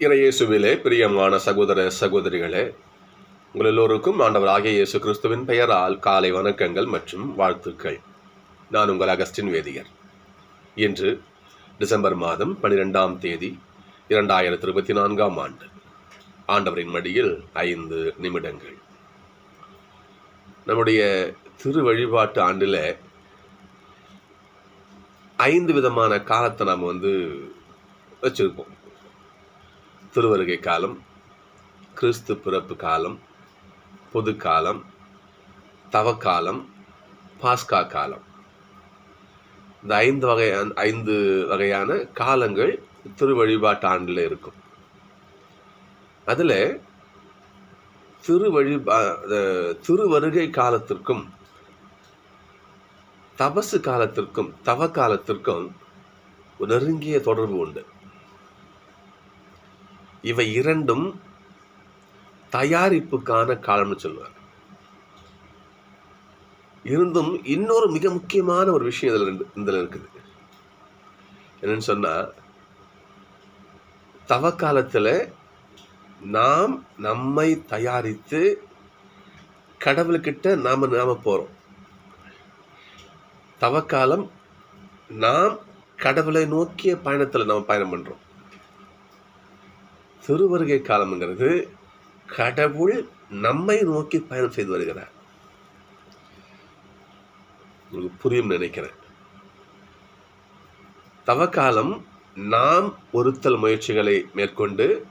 இறையேசுவிலே பிரியமான சகோதர சகோதரிகளே உங்கள் எல்லோருக்கும் ஆண்டவராகிய இயேசு கிறிஸ்துவின் பெயரால் காலை வணக்கங்கள் மற்றும் வாழ்த்துக்கள். நான் உங்கள் அகஸ்டின் வேதியர். இன்று டிசம்பர் மாதம் பனிரெண்டாம் தேதி இரண்டாயிரத்தி இருபத்தி நான்காம் ஆண்டு. ஆண்டவரின் மடியில் ஐந்து நிமிடங்கள். நம்முடைய திரு வழிபாட்டு ஆண்டில் ஐந்து விதமான காலத்தை நாம் வந்து வச்சுருப்போம். திருவருகை காலம் கிறிஸ்து பிறப்பு காலம் பொது காலம் தவக்காலம் பாஸ்கா காலம். இந்த ஐந்து வகையான ஐந்து வகையான காலங்கள் திரு வழிபாட்டு ஆண்டில் இருக்கும். அதில் திரு வழிபா திரு வருகை காலத்திற்கும் தபசு காலத்திற்கும் தவ காலத்திற்கும் ஒரு நெருங்கிய தொடர்பு உண்டு. இவை இரண்டும் தயாரிப்புக்கான காலம்னு சொல்லுவார் இருந்தும் இன்னொரு மிக முக்கியமான ஒரு விஷயம் இதில் இதில் இருக்குது. என்னன்னு சொன்னால் தவ காலத்தில் நாம் நம்மை தயாரித்து கடவுள்கிட்ட நாம் நாம போகிறோம் தவக்காலம் நாம் கடவுளை நோக்கிய பயணத்தில் நம்ம பயணம் பண்ணுறோம் திருவருகை காலம்ங்கிறது கடவுள் நம்மை நோக்கி பயணம் செய்து வருகிறார். உங்களுக்கு புரியும் நினைக்கிறேன். தவக்காலம் நாம் ஒருத்தல் முயற்சிகளை மேற்கொண்டு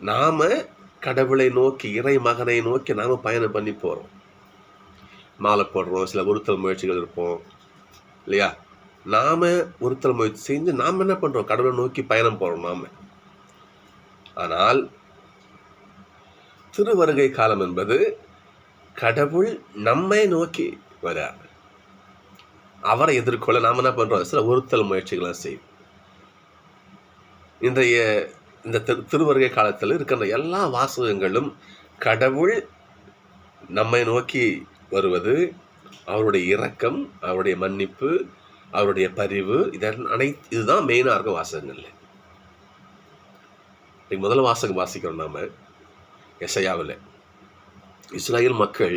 நாம கடவுளை நோக்கி இறை மகனை நோக்கி நாம பயணம் பண்ணி போறோம். மாலை போடுறோம் சில ஒருத்தல் முயற்சிகள் இருப்போம் இல்லையா? நாம ஒருத்தல் முயற்சி செஞ்சு நாம் என்ன பண்றோம்? கடவுளை நோக்கி பயணம் போறோம் நாம. ஆனால் திருவருகை காலம் என்பது கடவுள் நம்மை நோக்கி வரார். அவரை எதிர்கொள்ள நாம் என்ன பண்ணுறோம் சில ஒருத்தல் முயற்சிகளை செய்யும் இன்றைய இந்த திரு திருவருகை காலத்தில் இருக்கின்ற எல்லா வாசகங்களும் கடவுள் நம்மை நோக்கி வருவது அவருடைய இரக்கம் அவருடைய மன்னிப்பு அவருடைய பரிவு இதன் அனைத்து இதுதான் மெயினாக இருக்கும் வாசகங்கள். இன்னைக்கு முதல்ல வாசகம் வாசிக்கிறோம் நாம் எசையாவில். இஸ்ரேல் மக்கள்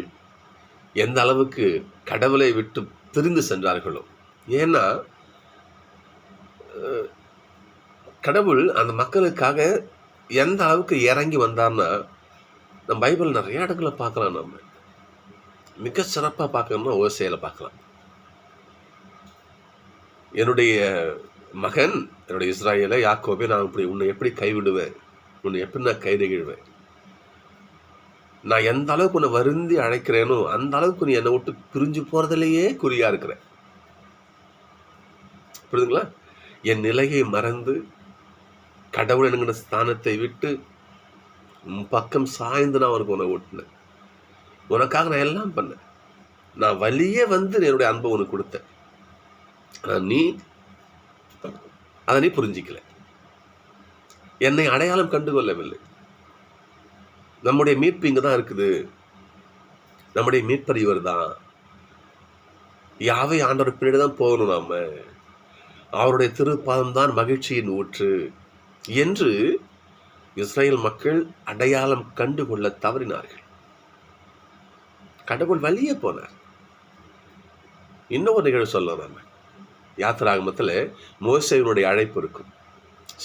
எந்த அளவுக்கு கடவுளை விட்டு பிரிந்து சென்றார்களோ. ஏன்னா கடவுள் அந்த மக்களுக்காக எந்த அளவுக்கு இறங்கி வந்தார்னா நம்ம பைபிள் நிறைய இடங்களை பார்க்கலாம் நம்ம மிக சிறப்பாக பார்க்கணும்னா ஓசையில் பார்க்கலாம். என்னுடைய மகன் என்னுடைய இஸ்ராயலை யாக்கோபே நான் இப்படி உன்னை எப்படி கைவிடுவேன்? உன்னை எப்படி நான் கை நெகிழ்வேன்? நான் எந்த அளவுக்கு உன்னை வருந்தி அழைக்கிறேனோ அந்த அளவுக்கு நீ என்னை விட்டு பிரிஞ்சு போகிறதுலையே குறியா இருக்கிறேன். புரியுதுங்களா? என் நிலையை மறந்து கடவுள் என்கிற ஸ்தானத்தை விட்டு பக்கம் சாய்ந்து நான் உனக்கு உன்னை ஓட்டினேன் உனக்காக நான் எல்லாம் பண்ணேன். நான் வழியே வந்து என்னுடைய அன்பை உனக்கு கொடுத்தேன். நீ அதை நீ புரிஞ்சிக்கல. என்னை அடையாளம் கண்டு கொள்ளவில்லை நம்முடைய மீட்பு இங்கே தான் இருக்குது. நம்முடைய மீட்பர் இவர் தான். யாவை ஆண்டவர் பின்னாடி தான் போகணும் நாம்? அவருடைய திருப்பாதம் தான் மகிழ்ச்சியின் ஊற்று. என்று இஸ்ரேல் மக்கள் அடையாளம் கண்டு கொள்ள தவறினார்கள். கடவுள் வழியே போனார். இன்னொரு நிகழ்வு சொல்லலாம் நம்ம யாத்திராகமத்தில் மோசையினுடைய அழைப்பு இருக்கும்.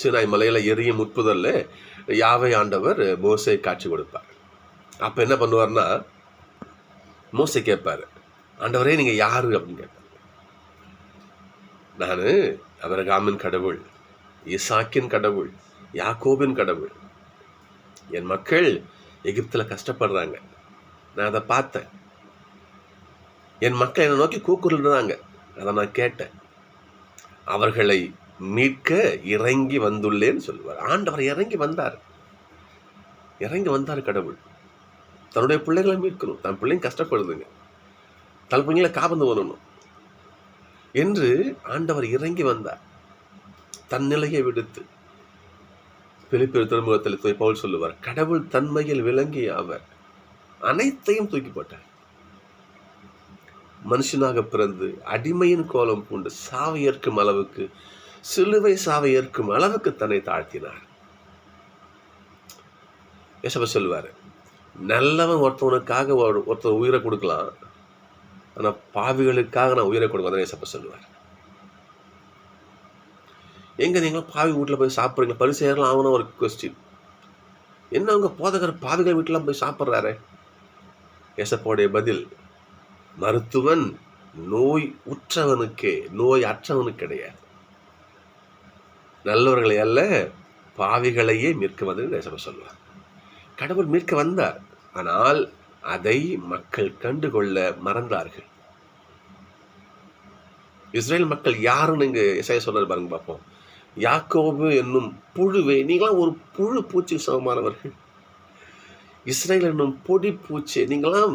சினாய் மலையில எரியும் முற்புதல்ல யாவை ஆண்டவர் மோசை காட்சி கொடுப்பார். அப்போ என்ன பண்ணுவார்னா மோசை கேட்பாரு ஆண்டவரே நீங்க யார்? அப்படின்னு கேட்பார். நான் அபரகாமின் கடவுள் இசாக்கின் கடவுள் யாக்கோபின் கடவுள். என் மக்கள் எகிப்துல கஷ்டப்படுறாங்க. நான் அதை பார்த்தேன். என் மக்கள் என்னை நோக்கி கூக்குறாங்க அதை நான் கேட்டேன். அவர்களை மீட்க இறங்கி வந்துள்ளேன்னு சொல்லுவார் ஆண்டவர் இறங்கி வந்தார். இறங்கி வந்தார் கடவுள். தன்னுடைய பிள்ளைகளை மீட்கணும். தன் பிள்ளைங்க கஷ்டப்படுதுங்க. தன் பிள்ளைங்களை காபந்து வரணும் என்று ஆண்டவர் இறங்கி வந்தார். தன் நிலையை விடுத்து. பிலிப்பியர் திருமுகத்தில் தூய் பவுல் சொல்லுவார் கடவுள் தன்மையில் விளங்கிய அவர் அனைத்தையும் தூக்கி போட்டார். மனுஷனாக பிறந்து அடிமையின் கோலம் பூண்டு சாவை ஏற்கும் அளவுக்கு சிலுவை சாவை ஏற்கும் அளவுக்கு தன்னை தாழ்த்தினார். ஏசப்ப சொல்லுவார் நல்லவன் ஒருத்தவனுக்காக ஒரு ஒருத்தர் உயிரை கொடுக்கலாம். ஆனால் பாவிகளுக்காக நான் உயிரை கொடுக்க ஏசப்ப சொல்லுவார். எங்க நீங்களும் பாவி வீட்டில் போய் சாப்பிட்றீங்க பரிசெயர்லாம் ஆகணும் ஒரு கொஸ்டின் என்ன அவங்க போதகர் பாவிகள் வீட்டிலாம் போய் சாப்பிட்றாரு? எசப்போடைய பதில் மருத்துவன் நோய் உற்றவனுக்கே நோய் அற்றவனுக்கு கிடையாது. நல்லவர்களை அல்ல பாவிகளையே மீட்க வந்து ஏசப்ப சொல்லுவார். கடவுள் மீட்க வந்தார் ஆனால் அதை மக்கள் கண்டுகொள்ள மறந்தார்கள். இஸ்ரேல் மக்கள் யாருன்னு இங்கே இசைய சொல்றது பாருங்க பார்ப்போம். யாக்கோபு என்னும் புழுவே நீங்களாம் ஒரு புழு பூச்சி சமமானவர்கள். இஸ்ரேல் என்னும் பொடி பூச்சி நீங்களாம்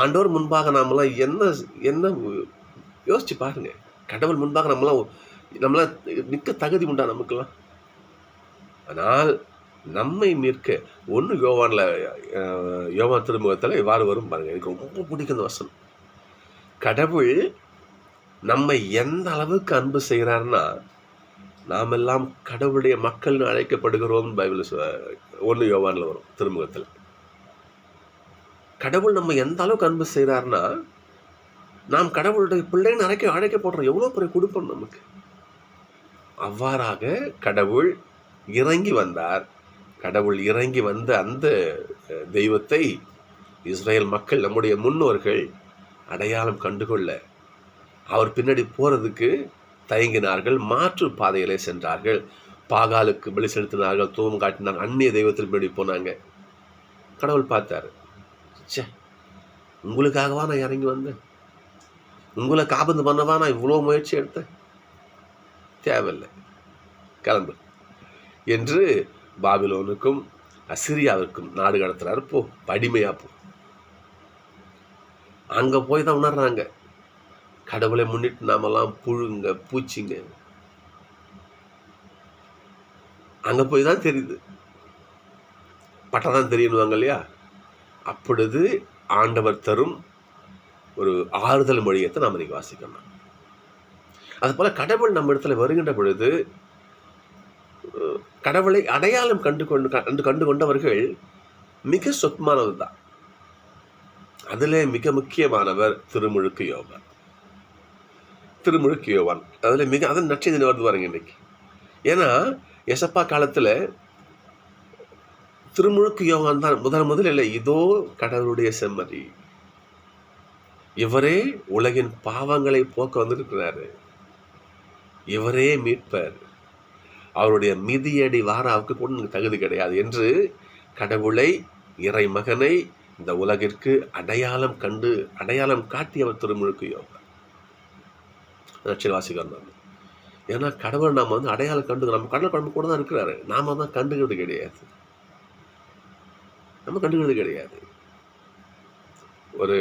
ஆண்டோர் முன்பாக நாமெல்லாம் என்ன என்ன யோசிச்சு பாருங்க. கடவுள் முன்பாக நம்மளாம் நம்மளாம் நிற்க தகுதி உண்டா நமக்கெல்லாம்? ஆனால் நம்மை மீட்க ஒன்று யோவானில் யோவான் திருமுகத்தில் இவ்வாறு வரும் பாருங்கள் எனக்கு ரொம்ப பிடிக்கும் இந்த வசனம். கடவுள் நம்மை எந்த அளவுக்கு அன்பு செய்கிறார்னா நாம் எல்லாம் கடவுளுடைய மக்கள்னு அழைக்கப்படுகிறோம் பைபிள் ஒன்று யோவானில் வரும் திருமுகத்தில். கடவுள் நம்ம எந்த அளவுக்கு அன்பு செய்கிறாருன்னா நாம் கடவுளுடைய பிள்ளைன்னு அழைக்க அழைக்கப்படுறோம் எவ்வளோ பெரிய கொடுப்போம் நமக்கு. அவ்வாறாக கடவுள் இறங்கி வந்தார். கடவுள் இறங்கி வந்த அந்த தெய்வத்தை இஸ்ரேல் மக்கள் நம்முடைய முன்னோர்கள் அடையாளம் கண்டுகொள்ள அவர் பின்னாடி போகிறதுக்கு தயங்கினார்கள் மாற்று பாதையிலே சென்றார்கள். பாகாலுக்கு பலி செலுத்தினார்கள் தூவம் காட்டினாங்க அந்நிய தெய்வத்தில் பின்னாடி போனாங்க. கடவுள் பார்த்தார் சே உங்களுக்காகவா நான் இறங்கி வந்தேன்? உங்களை காபந்து பண்ணவா நான் இவ்வளோ முயற்சி எடுத்தேன்? தேவையில்லை. கிளம்பு. என்று பாபிலோனுக்கும் அசிரியாவிற்கும் நாடு கடத்துறாரு. போ படிமையா போ. அங்கே போய் தான் உணர்றாங்க. கடவுளை முன்னிட்டு நாமெல்லாம் புழுங்க பூச்சிங்க. அங்கே போய் தான் தெரியுது. பட்டம் தான் தெரியணுவாங்க இல்லையா? அப்பொழுது ஆண்டவர் தரும் ஒரு ஆறுதல் மொழியத்தை நாம் இன்றைக்கி வாசிக்கணும். அதுபோல் கடவுள் நம்ம இடத்துல வருகின்ற பொழுது கடவுளை அடையாளம் கண்டு கொண்டு கண்டு கண்டு கொண்டவர்கள் மிக சொத்மானது தான் அதில் மிக முக்கியமானவர் திருமுழுக்கு யோகன் திருமுழுக்கு யோவான். அதில் மிக அதன் நட்சத்திரம் வருது பாருங்க இன்றைக்கி ஏன்னா எசப்பா காலத்தில் திருமுழுக்கு யோகான் தான் முதல் முதல் இல்லை இதோ கடவுளுடைய செம்மறி. இவரே உலகின் பாவங்களை போக்க வந்திருக்கிறாரு. இவரே மீட்பர். அவருடைய மிதியடி வாராவுக்கு கூட தகுதி கிடையாது என்று கடவுளை இறை மகனை இந்த உலகிற்கு அடையாளம் கண்டு அடையாளம் காட்டியவர் திருமுழுக்கு யோகா நட்சவாசிக்காரன் ஏன்னா கடவுள் நாம் வந்து அடையாளம் கண்டு நம்ம கடல் கடமை கூட தான் இருக்கிறாரு. நாம தான் கண்டுக்கிறது கிடையாது. நம்ம கண்டுக்கிறது கிடையாது. ஒரு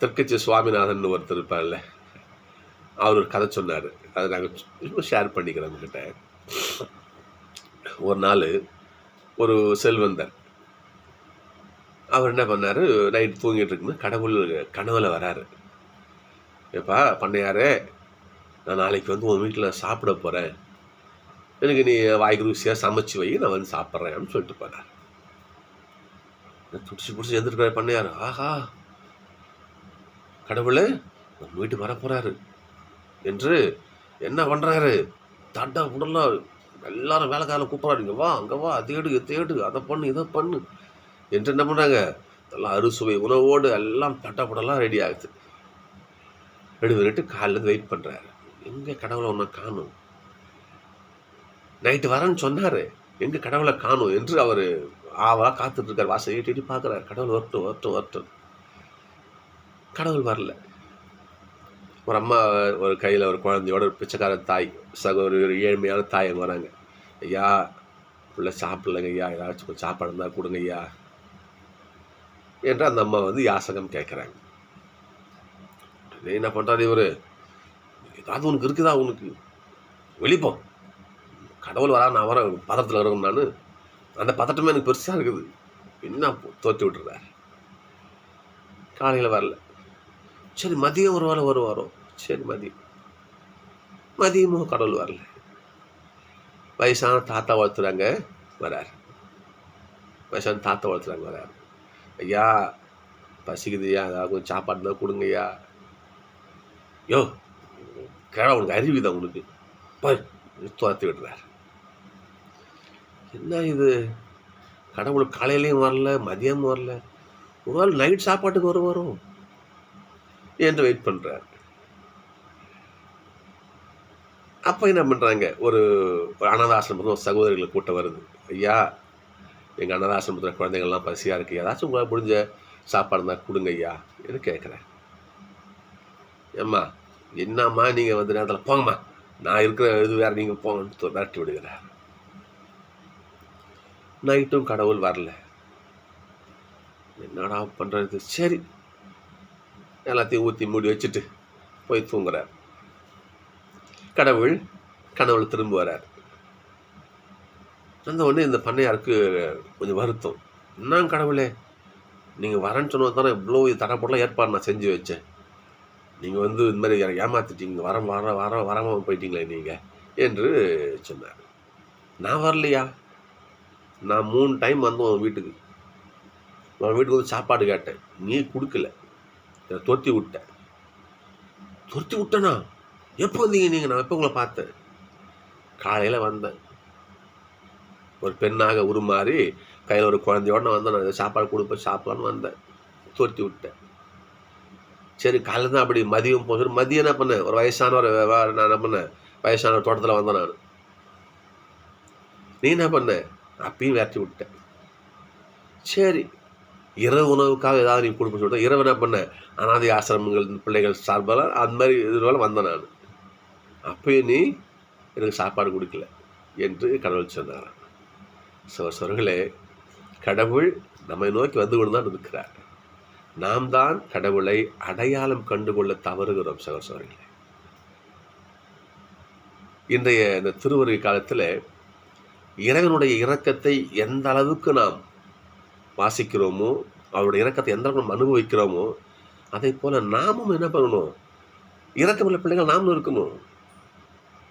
தெற்கட்சி சுவாமிநாதன் ஒருத்தர் இருப்பார்ல அவர் ஒரு கதை சொன்னார். அதை நாங்கள் ஷேர் பண்ணிக்கிறோம் உங்ககிட்ட. ஒரு நாள் ஒரு செல்வந்தர் அவர் என்ன பண்ணார்? நைட் தூங்கிட்டு இருக்குன்னு கடவுள் கனவுல வராரு. ஏப்பா பண்ணையாரே நான் நாளைக்கு வந்து உன் வீட்டில் சாப்பிட போகிறேன் எனக்கு நீ வாய்க்கு ருசியாக சமைச்சு வை நான் வந்து சாப்பிட்றேன்னு சொல்லிட்டு போனார். துடிச்சு பிடிச்சி எழுந்திருக்கிறார் பண்ணையார். ஆஹா கடவுள் நம்ம வீட்டுக்கு வர போகிறாரு என்று என்ன பண்ணுறாரு தட்டா உடலாம் எல்லாரும் வேலை கூப்பிட்றாரு. இங்கே வா அங்கே வா தேடு தேடு அதை பண்ணு இதை பண்ணு என்று என்ன பண்ணுறாங்க எல்லாம் அறுசுவை உணவோடு எல்லாம் தட்டப்படலாம் ரெடி ஆகுது. ரெடி பண்ணிட்டு காலிலேருந்து வெயிட் பண்ணுறாரு எங்கே கடவுளை ஒன்று காணும்? நைட்டு வரேன்னு சொன்னார். எங்கே கடவுளை காணும் என்று அவர் ஆவா காத்துட்ருக்கார் வாசல் ஏற்றி பார்க்குறாரு. கடவுள் வரட்டும் வரட்டும் வரட்டும். கடவுள் வரல. ஒரு அம்மா ஒரு கையில் ஒரு குழந்தையோட ஒரு பிச்சைக்கார தாய் சக ஒரு ஒரு ஏழ்மையான தாய் வராங்க. ஐயா பிள்ளை சாப்பிடலங்க ஐயா ஏதாச்சும் கொஞ்சம் சாப்பாடு இருந்தால் கொடுங்க ஐயா என்று அந்த அம்மா வந்து யாசகம் கேட்குறாங்க என்ன பண்ணுறாரு இவர்? ஏதாவது உனக்கு இருக்குதா உனக்கு? வெளிப்போம் கடவுள் வரா நான் வரேன். பதத்தில் இருக்கணும் நான். அந்த பதட்டமே எனக்கு பெருசாக இருக்குது. என்ன தோற்றி விட்டுறாரு. காலையில் வரல. சரி மதியம் ஒரு வேலை வருவாரோ? சரி மதியம் மதியமும் கடவுள் வரல. வயசான தாத்தா வளர்த்துறாங்க வராரு. வயசான தாத்தா வளர்த்துறாங்க வர ஐயா பசிக்குதுயா ஏதாவது கொஞ்சம் சாப்பாடு தான் கொடுங்கய்யா. யோ கிழ உனக்கு அறிவுதான் உனக்கு. பாரு துரத்தி விடுறார். என்ன இது? கடவுள் காலையிலையும் வரல மதியமும் வரல. ஒரு நாள் நைட் சாப்பாட்டுக்கு வரும் வரும் என்று வெயிட் பண்ணுறார் அப்போ என்ன பண்ணுறாங்க ஒரு அனாதாசிரமத்தில் ஒரு சகோதரிகளை கூட்டம் வருது. ஐயா எங்கள் அனாதாசிரமத்தில் குழந்தைங்கள்லாம் பசியாக இருக்குது ஏதாச்சும் உங்களால் முடிஞ்ச சாப்பாடு இருந்தால் கொடுங்க ஐயா என்று கேட்குறேன் ஏம்மா என்னம்மா நீங்கள் வந்து நேரத்தில் போங்கம்மா. நான் இருக்கிற இது வேறு நீங்கள் போங்கன்னு விரட்டி விடுகிறார். நைட்டும் கடவுள் வரல. என்னடா பண்ணுறது சரி எல்லாத்தையும் ஊற்றி மூடி வச்சுட்டு போய் தூங்குறார். கடவுள் கனவுல திரும்ப வரார். அந்த உடனே இந்த பண்ணையாருக்கு கொஞ்சம் வருத்தம். என்ன கடவுளே? நீங்கள் வரேன்னு சொன்னது தானே இவ்வளோ தடப்படலாம் ஏற்பாடு நான் செஞ்சு வச்சேன். நீங்கள் வந்து இந்த மாதிரி எனக்கு ஏமாத்திட்டீங்க. வர வர வர வராமல் போயிட்டீங்களே நீங்கள் என்று சொன்னார். நான் வரலையா? நான் மூணு டைம் வந்தோம் வீட்டுக்கு. உன் வீட்டுக்கு வந்து சாப்பாடு கேட்டேன். நீ கொடுக்கல. என்னை துரத்தி விட்டேன். துரத்தி விட்டேனா? எப்போ வந்தீங்க நீங்கள் நான் எப்போ உங்களை பார்த்தேன்? காலையில் வந்தேன். ஒரு பெண்ணாக உருமாறி கையில் ஒரு குழந்தையோட நான் வந்தேன். நான் சாப்பாடு கொடுப்பேன் சாப்பிடலான்னு வந்தேன். துரத்தி விட்டேன். சரி காலையில் தான் அப்படி மதியம் போச்சு. மதியம் என்ன பண்ணேன்? ஒரு வயசான ஒரு நான் என்ன பண்ணேன்? வயசான தோட்டத்தில் வந்தேன் நான். நீ என்ன பண்ண? அப்பயும் விரட்டி விட்டேன். சரி இரவு உணவுக்காக ஏதாவது நீ கொடுப்ப சொல்லிட்டு இரவு என்ன பண்ண அனாதை ஆசிரமங்கள் பிள்ளைகள் சார்பால் அந்த மாதிரி இதுனால வந்தேன் நான். அப்பயும் நீ எனக்கு சாப்பாடு கொடுக்கல என்று கடவுள் சொன்னார். சோர்களே கடவுள் நம்மை நோக்கி வந்து கொண்டு தான் இருக்கிறார். நாம் தான் கடவுளை அடையாளம் கண்டுகொள்ள தவறுகிறோம் சகோதரர்களே. இன்றைய இந்த திருவருகை காலத்தில் இறைவனுடைய இரக்கத்தை எந்த அளவுக்கு நாம் வாசிக்கிறோமோ அவருடைய இறக்கத்தை எந்த அளவுக்கு நம்ம அனுபவிக்கிறோமோ அதே போல் நாமும் என்ன பண்ணணும்? இறக்கமுள்ள பிள்ளைகள் நாமளும் இருக்கணும்.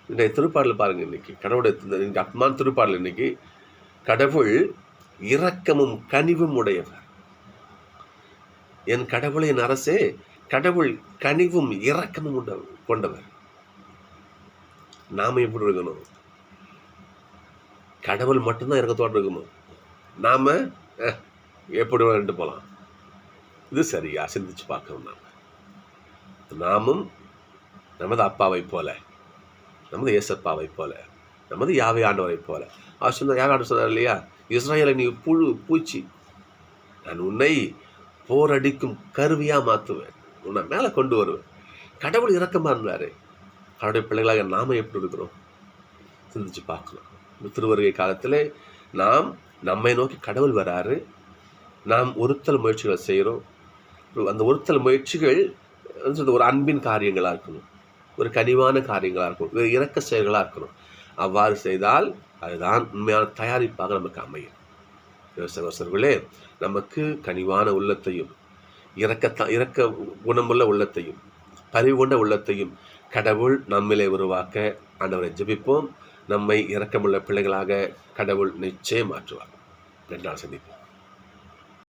இன்றைய திருப்பாடல் பாருங்கள் இன்னைக்கு. கடவுளுடைய இந்த- இந்த திருப்பாடல் இன்றைக்கி கடவுள் இரக்கமும் கனிவும் உடையவர். என் கடவுளின் அரசே கடவுள் கனிவும் இரக்கமும் கொண்டவர். நாம் எப்படி இருக்கணும்? கடவுள் மட்டும்தான் இறக்கத்தோடு இருக்கணும். நாம எப்படி வேண்டு போகலாம்? இது சரியா சிந்திச்சு பார்க்கணும் நாம். நாமும் நமது அப்பாவை போல நமது ஏசப்பாவை போல நமது யாவை ஆண்டவரை போல. அவர் சொன்ன யார் ஆண்டு சொன்னார் இல்லையா? இஸ்ரேலை நீ புழு பூச்சி நான் உன்னை போரடிக்கும் கருவியாக மாற்றுவேன். உன்னை மேலே கொண்டு வருவேன். கடவுள் இறக்கமாக இருந்தார். அவருடைய பிள்ளைகளாக நாம் எப்படி இருக்கிறோம்? சிந்திச்சு பார்க்கணும். திருவருகை காலத்தில் நாம் நம்மை நோக்கி கடவுள் வராரு. நாம் ஒருத்தல் முயற்சிகளை செய்கிறோம். அந்த ஒருத்தல் முயற்சிகள் ஒரு அன்பின் காரியங்களாக இருக்கணும். ஒரு கனிவான காரியங்களாக இருக்கணும். ஒரு இறக்க செயல்களாக இருக்கணும். அவ்வாறு செய்தால் அதுதான் உண்மையான தயாரிப்பாக நமக்கு அமையும். சகோசர்களே நமக்கு கனிவான உள்ளத்தையும் இரக்கத்த இறக்க குணமுள்ள உள்ளத்தையும் பரிவு கொண்ட உள்ளத்தையும் கடவுள் நம்மிலே உருவாக்க ஆண்டவரை ஜெபிப்போம். நம்மை இறக்கமுள்ள பிள்ளைகளாக கடவுள் நிச்சயம் மாற்றுவார். ரெண்டு நாள் சந்திப்போம்.